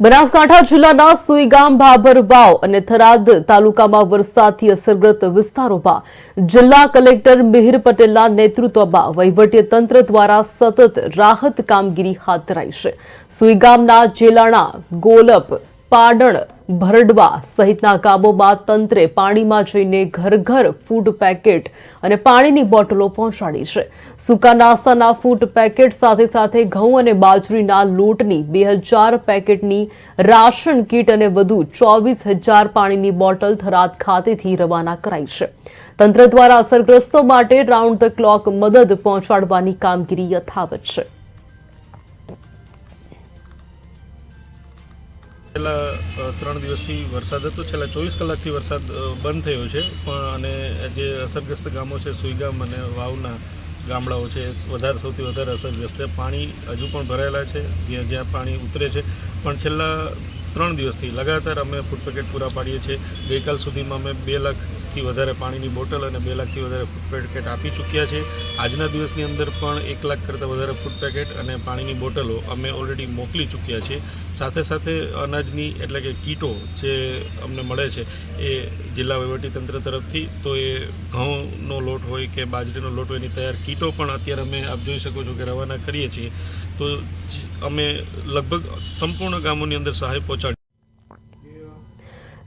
બનાસકાંઠા જિલ્લાના સુઈગામ ભાભર વાવ અને થરાદ તાલુકામાં વરસાદથી અસરગ્રસ્ત વિસ્તારોમાં જિલ્લા કલેક્ટર મિહિર પટેલના નેતૃત્વમાં તંત્ર દ્વારા સતત રાહત કામગીરી હાથ ધરાઈ છે. સુઈગામના જેલાણા, ગોલપ, પાડણ ભરડવા સહિતના ગામોમાં તંત્રે પાણીમાં જઈને ઘર ઘર ફૂડ પેકેટ અને પાણીની બોટલો પહોંચાડી છે. સૂકા નાસ્તાના ફૂડ પેકેટ સાથે સાથે ઘઉં અને બાજરીના લોટની બે હજાર પેકેટની રાશન કીટ અને વધુ ચોવીસ હજાર પાણીની બોટલ થરાદ ખાતેથી રવાના કરાઈ છે. તંત્ર દ્વારા અસરગ્રસ્તો માટે રાઉન્ડ ધ ક્લોક મદદ પહોંચાડવાની કામગીરી યથાવત છે. છેલ્લા ત્રણ દિવસથી વરસાદ હતો. છેલ્લા ચોવીસ કલાકથી વરસાદ બંધ થયો છે. પણ, અને જે અસરગ્રસ્ત ગામો છે, સુઈગામ અને વાવના ગામડાઓ છે, વધારે, સૌથી વધારે અસરગ્રસ્ત છે. પાણી હજુ પણ ભરાયેલા છે. જ્યાં જ્યાં પાણી ઉતરે છે. પણ છેલ્લા ત્રણ દિવસથી લગાતાર અમે ફૂડ પેકેટ પૂરા પાડીએ છીએ. ગઈકાલ સુધીમાં અમે બે લાખથી વધારે પાણીની બોટલ અને બે લાખથી વધારે ફૂડ પેકેટ આપી ચૂક્યા છે આજના દિવસની અંદર પણ એક લાખ કરતાં વધારે ફૂડ પેકેટ અને પાણીની બોટલો અમે ઓલરેડી મોકલી ચૂક્યા છીએ. સાથે સાથે અનાજની એટલે કે કીટો જે અમને મળે છે એ જિલ્લા વહીવટીતંત્ર તરફથી, તો એ ઘઉંનો લોટ હોય કે બાજરીનો લોટ હોય એની તૈયાર કીટો પણ અત્યારે અમે આપ જોઈ શકો છો કે રવાના કરીએ છીએ. તો અમે લગભગ સંપૂર્ણ ગામોની અંદર સહાય પહોંચાડ